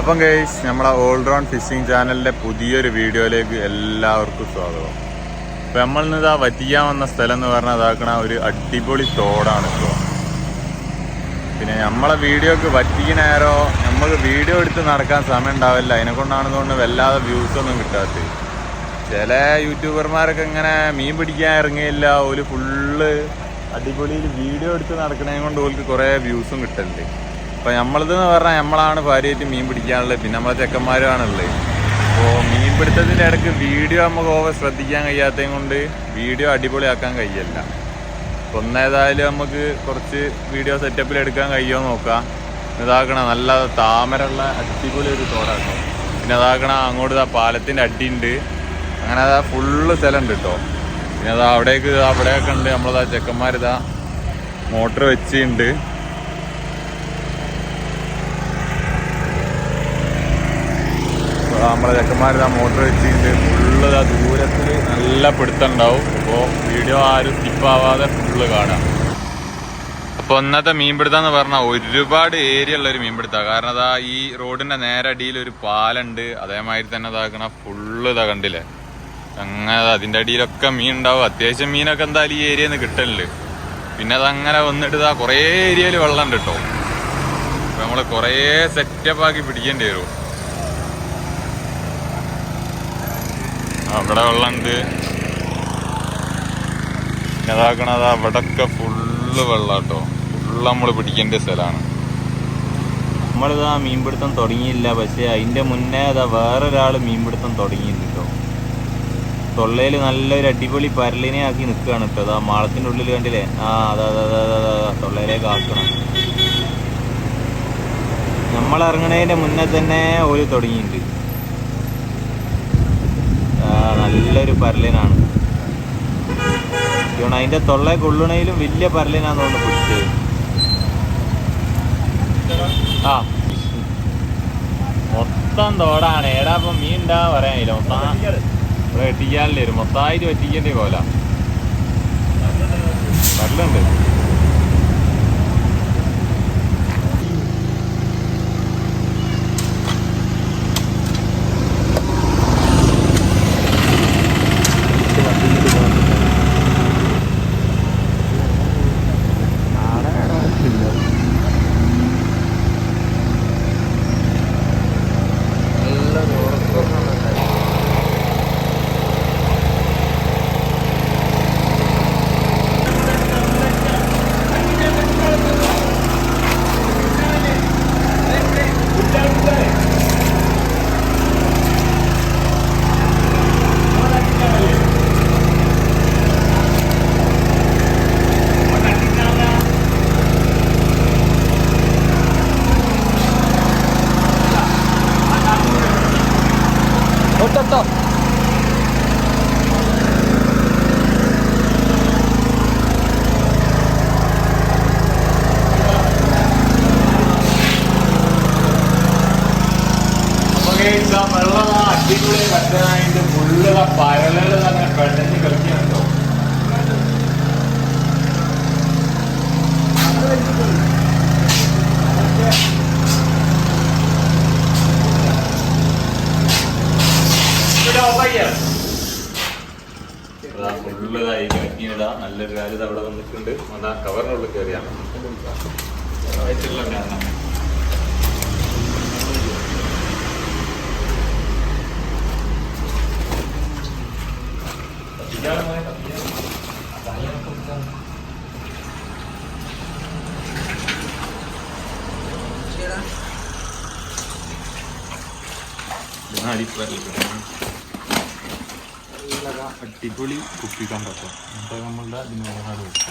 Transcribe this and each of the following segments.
അപ്പം ഗൈസ് നമ്മളെ all-round phishing ചാനലിന്റെ പുതിയൊരു വീഡിയോയിലേക്ക് എല്ലാവർക്കും സ്വാഗതം. നമ്മൾ നിന്ന് ഇതാ വറ്റിക്കാൻ വന്ന സ്ഥലം എന്ന് പറഞ്ഞാൽ അതാക്കണ ഒരു അടിപൊളി തോടാണ് ഇപ്പോൾ പിന്നെ നമ്മളെ വീഡിയോക്ക് വറ്റിക്കണേരോ നമുക്ക് വീഡിയോ എടുത്ത് നടക്കാൻ സമയം ഉണ്ടാവില്ല. അതിനെ കൊണ്ടാണെന്നുകൊണ്ട് വല്ലാതെ വ്യൂസ് ഒന്നും കിട്ടാത്ത ചില യൂട്യൂബർമാരൊക്കെ ഇങ്ങനെ മീൻ പിടിക്കാൻ ഇറങ്ങിയില്ല. ഒരു ഫുള്ള് അടിപൊളിയിൽ വീഡിയോ എടുത്ത് നടക്കണേ കൊണ്ട് ഓർക്ക് കുറേ വ്യൂസും കിട്ടലുണ്ട്. അപ്പോൾ നമ്മളിതെന്ന് പറഞ്ഞാൽ നമ്മളാണ് ഭാര്യയായിട്ട് മീൻ പിടിക്കാനുള്ളത്. പിന്നെ നമ്മളെ ചെക്കന്മാരുമാണുള്ളത് അപ്പോൾ മീൻ പിടുത്തത്തിന്റെ ഇടയ്ക്ക് വീഡിയോ നമുക്ക് ഓവർ ശ്രദ്ധിക്കാൻ കഴിയാത്തതും കൊണ്ട് വീഡിയോ അടിപൊളിയാക്കാൻ കഴിയില്ല. അപ്പം ഒന്നേതായാലും നമുക്ക് കുറച്ച് വീഡിയോ സെറ്റപ്പിൽ എടുക്കാൻ കഴിയുമോ നോക്കാം. ഇതാക്കണ നല്ല താമരമുള്ള അടിപൊളി ഒരു തോടാട്ടോ. പിന്നെ അതാക്കണ അങ്ങോട്ട് ഇതാ പാലത്തിന്റെ അടിയുണ്ട് അങ്ങനെ അതാ ഫുള്ള് സ്ഥലമുണ്ട് കേട്ടോ പിന്നെ അതാ അവിടേക്ക് അവിടെയൊക്കെ ഉണ്ട് നമ്മളതാ ചെക്കന്മാരിതാ മോട്ടർ വെച്ചിട്ടുണ്ട് നമ്മളെ ചെക്കന്മാരിതാ മോട്ടർ വെച്ചിട്ട് ഫുള്ള് ആ ദൂരത്തിൽ നല്ല പിടുത്തുണ്ടാവും. അപ്പോൾ വീഡിയോ ആരും സ്കിപ്പാവാതെ ഫുള്ള് കാണാം. അപ്പോൾ ഇന്നത്തെ മീൻപിടുത്തം എന്ന് പറഞ്ഞാൽ ഒരുപാട് ഏരിയ ഉള്ള ഒരു മീൻപിടുത്തമാണ് കാരണം അതാ ഈ റോഡിന്റെ നേരെ അടിയിൽ ഒരു പാലുണ്ട്. അതേമാതിരി തന്നെ ഇതാക്കണ ഫുള്ള് ഇതാ കണ്ടില്ലേ? അങ്ങനെ അതിന്റെ അടിയിലൊക്കെ മീൻ ഉണ്ടാവും. അത്യാവശ്യം മീനൊക്കെ എന്തായാലും ഈ ഏരിയയിൽ നിന്ന് കിട്ടലുണ്ട്. പിന്നെ അതങ്ങനെ വന്നിട്ട് ഇതാ കുറേ ഏരിയയിൽ വെള്ളം ഉണ്ട് കേട്ടോ നമ്മൾ നമ്മൾ കുറേ സെറ്റപ്പ് ആക്കി പിടിക്കേണ്ടി വരും. അവിടെ വെള്ളമുണ്ട് പിന്നെ അതാക്കണത് അവിടൊക്കെ ഫുള്ള് വെള്ളം കേട്ടോ ഫുള്ള് നമ്മൾ പിടിക്കേണ്ട സ്ഥലമാണ് നമ്മളിതാ മീൻപിടുത്തം തുടങ്ങിയില്ല. പക്ഷെ അതിന്റെ മുന്നേ അതാ വേറൊരാൾ മീൻപിടുത്തം തുടങ്ങിയിട്ടുണ്ട് കേട്ടോ തൊള്ളയിൽ നല്ലൊരു അടിപൊളി പരലിനെ ആക്കി നിൽക്കുകയാണ് കേട്ടോ അതാ മാളത്തിന്റെ ഉള്ളിൽ കണ്ടില്ലേ? ആ അതാ അതാ അതാ അതാ, തൊള്ളയിലേക്ക് ആക്കണം. മുന്നേ തന്നെ ഓൽ തുടങ്ങിയിട്ടുണ്ട് ആ, നല്ലൊരു പരലിനാണ്. ഇവണ് അതിന്റെ തൊള്ള കൊള്ളണയിലും വലിയ പരലിനാന്ന് തോന്നുന്നു പിടിച്ചത് ആ. മൊത്തം തോടാണ്. ഏടാ ഇപ്പൊ മീൻ ഉണ്ടാ പറയാനില്ല മൊത്തം ഇവിടെ എത്തിക്കാനില്ല വരും മൊത്തമായിട്ട് എത്തിക്കേണ്ടി പോലെ വരലുണ്ട് നല്ലൊരു കാര്യം അവിടെ വന്നിട്ടുണ്ട് അതാ കവറിനുള്ളിൽ കയറിയാണ് അടിപൊളി കുപ്പിക്കാൻ പറ്റും എന്നിട്ട് നമ്മളുടെ ഇതിനോട് വെച്ചു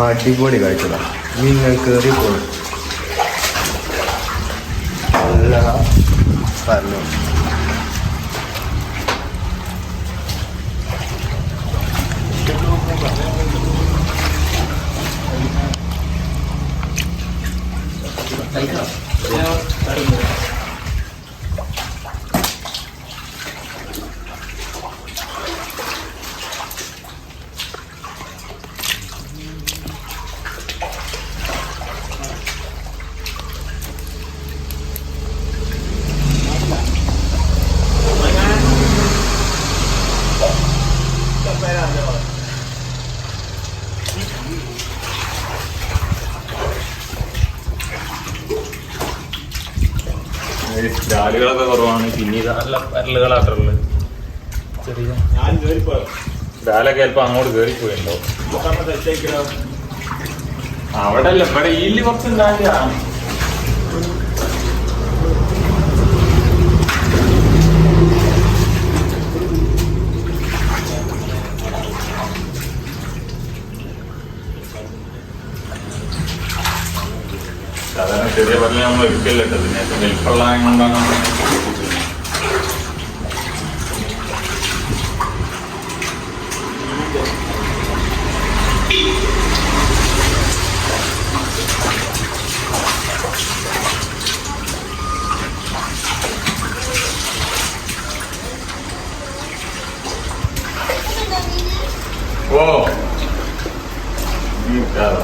അടിപൊളി കാഴ്ചതാ നിങ്ങൾ കയറി പോകും നല്ല പറഞ്ഞു. ഇത് നല്ല പരലുകളാട്ടുള്ളത് ചെറിയ ഡാലൊക്കെ ചിലപ്പോ അങ്ങോട്ട് കയറിപ്പോയിണ്ടോ അവിടെ അല്ല ഇവിടെ ഈ കുറച്ച് ഉണ്ടാകില്ല സാധാരണ ചെറിയ പല്ല് നമ്മൾ എടുക്കല്ലോ പിന്നെ വലിപ്പമുള്ള കൊണ്ടാണ് നീ ഇട്ടാലോ.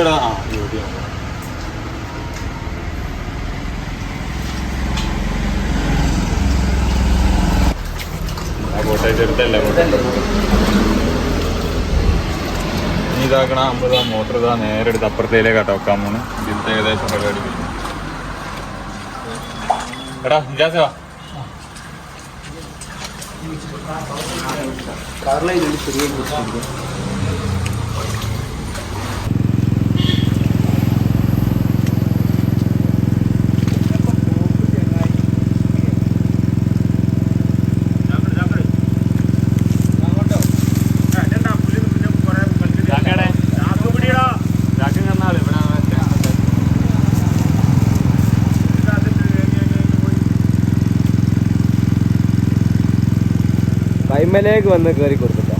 എടാ ആ ജോലിയാണ് കോട്ടയം ചെറുതല്ല ഇനി ഇതാക്കണ അമ്പത് ഇതാ നേരെ എടുത്ത് അപ്പുറത്തേലേ കേട്ടോ പോണ് ഇതിലത്തെ ഏകദേശം പരിപാടി. എടാ ഇജാസ വാ. കൈമലേക്ക് വന്ന് കയറി കൊടുത്തിട്ടാ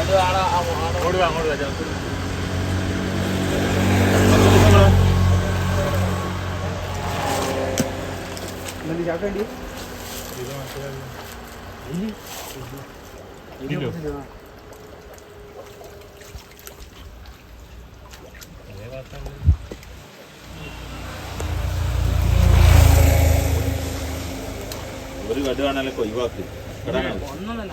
അങ്ങോട്ട് വാ, അങ്ങോട്ട് വാ, ജാക്ക്. എന്നിട്ട് ചാക്കേണ്ടി? ഒരു കടുവാണല്ലോ ഒഴിവാക്കി. ഒന്നൊന്നല്ല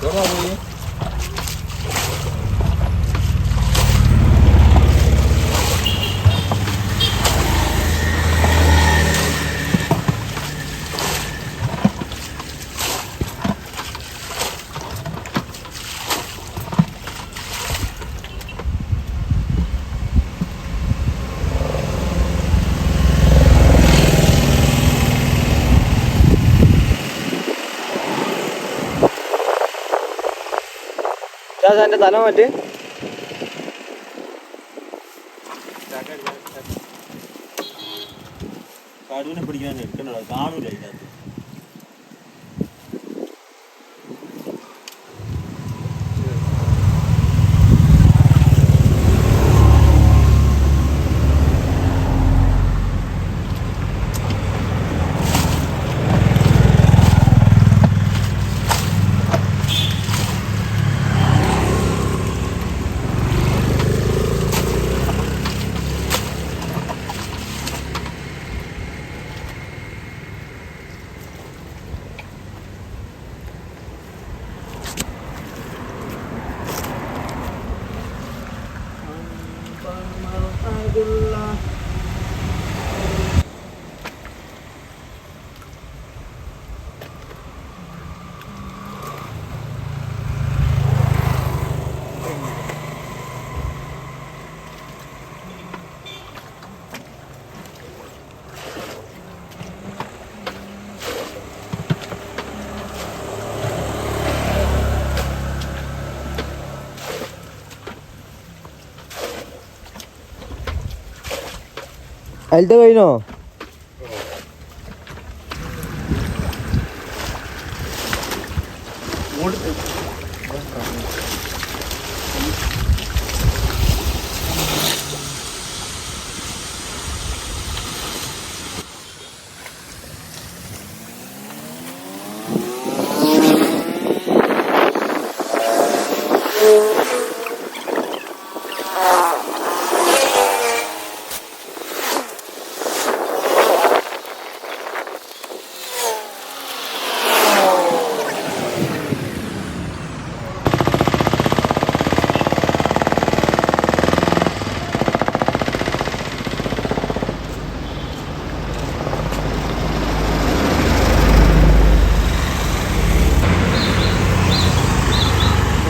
河道录音。എന്റെ തല മാറ്റ്. കടുവിനെ പിടിക്കാൻ എടുക്കണ്ടോ കാണൂല അതിലത്തെ കഴിഞ്ഞോ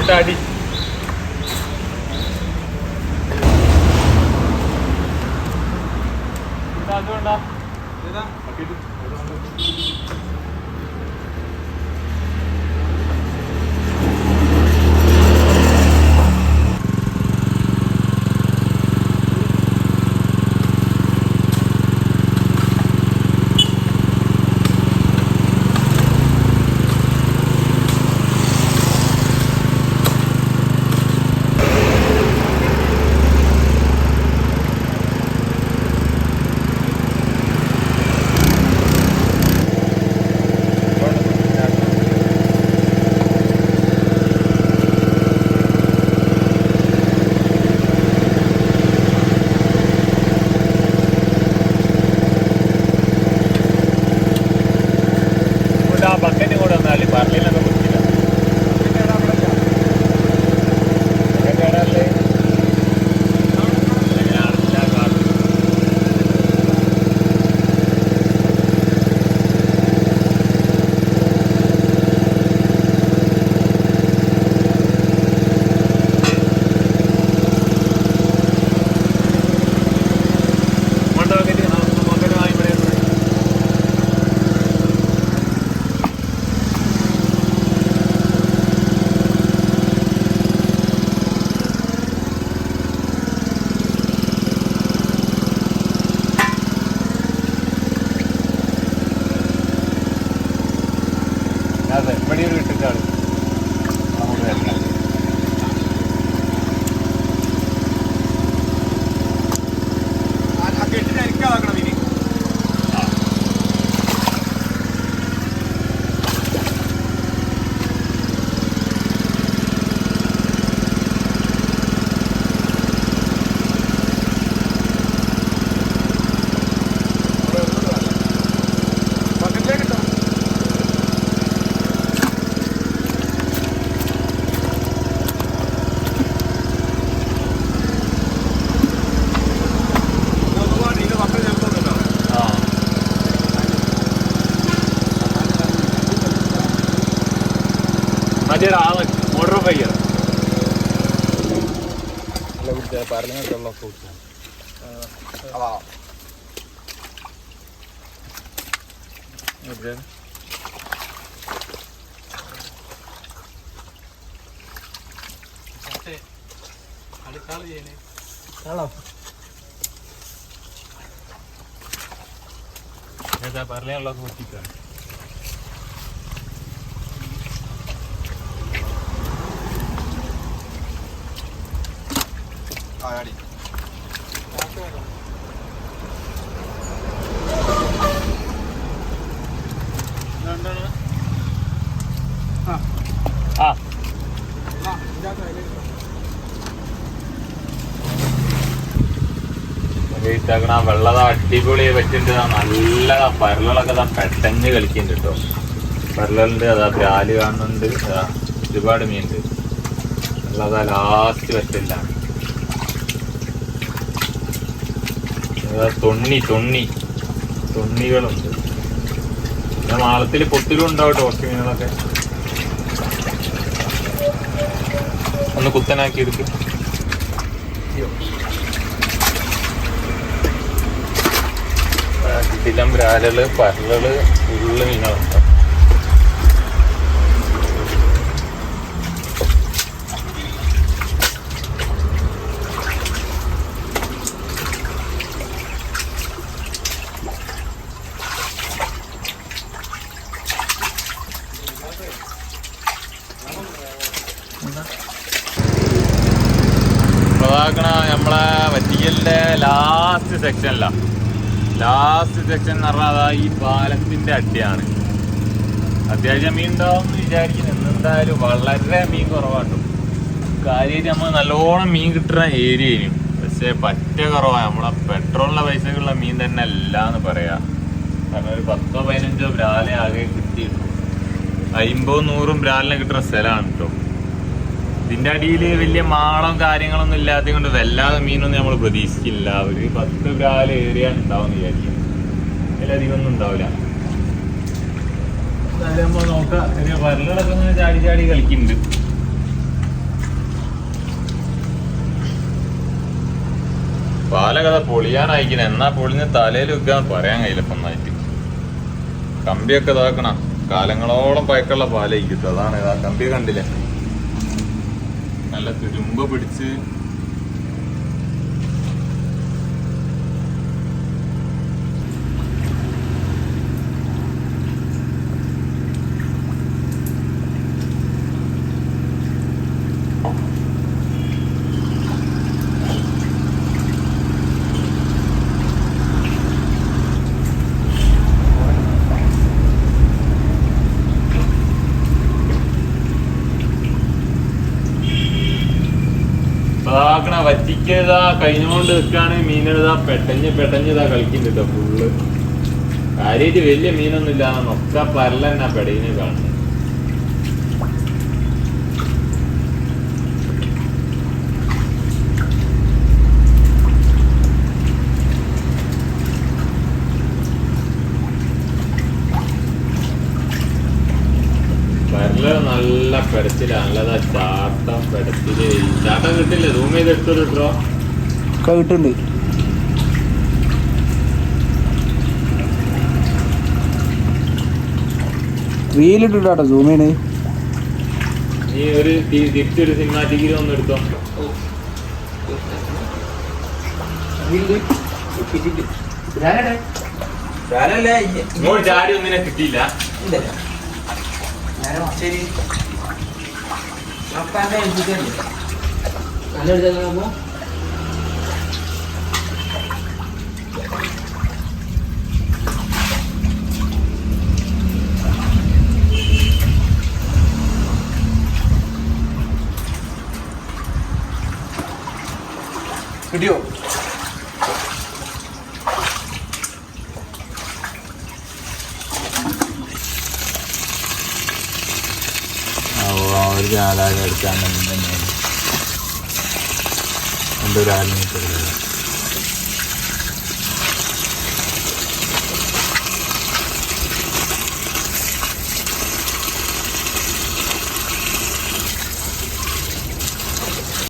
tadi. പറയാനുള്ള നോക്കിക്കാണ് ആ. ഇട്ടേക്കണ വെള്ളത അടിപൊളി പറ്റുന്നുണ്ട് നല്ലതാ പരലൊക്കെ ദാ പെട്ടെന്ന് കളിക്കുന്നുണ്ട് കേട്ടോ. പരലുണ്ട് അതാ ബ്രാൽ കാണുന്നുണ്ട്. അതാ ഒരുപാട് മീനുണ്ട്. വെള്ളതാ ലാസ്റ്റ് പറ്റില്ല തൊണ്ണി തൊണ്ണി. തൊണ്ണികളുണ്ട്. പിന്നെ മാളത്തിൽ പൊത്തിലും ഉണ്ടാവും കുറച്ച് മീനുകളൊക്കെ ഒന്ന് കുത്തനാക്കി എടുക്കും ചിലം ബ്രാലുകൾ പരലുകൾ ഉള്ള മീനുകളുണ്ട് പ്രധാക്കണ നമ്മളെ വറ്റിക്കലിന്റെ ലാസ്റ്റ് സെക്ഷനില ലാസ്റ്റ് സെക്ഷൻ എന്ന് പറഞ്ഞാൽ അതാ ഈ പാലത്തിന്റെ അടിയാണ്. അത്യാവശ്യം മീൻ ഉണ്ടാവും എന്ന് വിചാരിക്കുന്നു. എന്തായാലും വളരെ മീൻ കുറവാട്ടും കാര്യമായിട്ട് നമ്മൾ നല്ലോണം മീൻ കിട്ടുന്ന ഏരിയയും പക്ഷേ പറ്റ കുറവാണ് നമ്മളെ പെട്രോളിന്റെ പൈസക്കുള്ള മീൻ തന്നെ അല്ല എന്ന് പറയാ. കാരണം ഒരു പത്തോ പതിനഞ്ചോ ബ്രാലെ ആകെ കിട്ടിയിട്ടു അമ്പതും നൂറും ബ്രാലിനെ കിട്ടുന്ന സ്ഥലമാണ് കേട്ടോ ഇതിന്റെ അടിയിൽ വലിയ മാളം കാര്യങ്ങളൊന്നും ഇല്ലാത്തത് കൊണ്ട് വല്ലാതെ മീനൊന്നും നമ്മൾ പ്രതീക്ഷിക്കില്ല ഒരു പത്ത് കാല ഏരിയ ഉണ്ടാവും വിചാരിക്കും. അതിലധികം ഒന്നും ഉണ്ടാവില്ല. ഇങ്ങനെ ചാടി ചാടി പാലകഥ പൊളിയാനായിക്കണ എന്നാ പൊളിഞ്ഞ് തലയിൽ വെക്കാന്ന് പറയാൻ കഴിയില്ല ഇപ്പൊ നന്നായിട്ട് കമ്പിയൊക്കെ ഇതാക്കണം. കാലങ്ങളോളം പഴക്കമുള്ള പാലയിക്കും അതാണ്. കമ്പി കണ്ടില്ലേ? നല്ല തുരുമ്പ് പിടിച്ച് ഇതാക്കണ വറ്റിക്കതാ കഴിഞ്ഞുകൊണ്ട് നിൽക്കാണ് മീനെഴുതാ പെട്ടഞ്ഞ് പെട്ടഞ്ഞ് ഇതാ കളിക്കുന്നുണ്ട് ഫുള്ള് കാര്യമായിട്ട് വലിയ മീനൊന്നും ഇല്ലാന്ന് ഒക്കെ പരലെന്നാ പെടയിന് കാണുന്നത്. നല്ല പെടച്ചില്ല നല്ലതാ ചാട്ടം പെടച്ചിൽ. ചാട്ടം കിട്ടില്ല? റൂം ചെയ്ത് എടുത്തൊരു കിട്ടോ ഒക്കെ കിട്ടുന്നുണ്ട് റീലിട്ടിട്ടാട്ടോ സൂം ചെയ്യണേ. നീ ഒരു തിരിച്ചൊരു സിനിമാറ്റിക്കിൽ ഒന്ന് എടുത്തോ. ചാടി ഒന്നിനെ കിട്ടിയില്ല. ശരി കിട്ടിയോ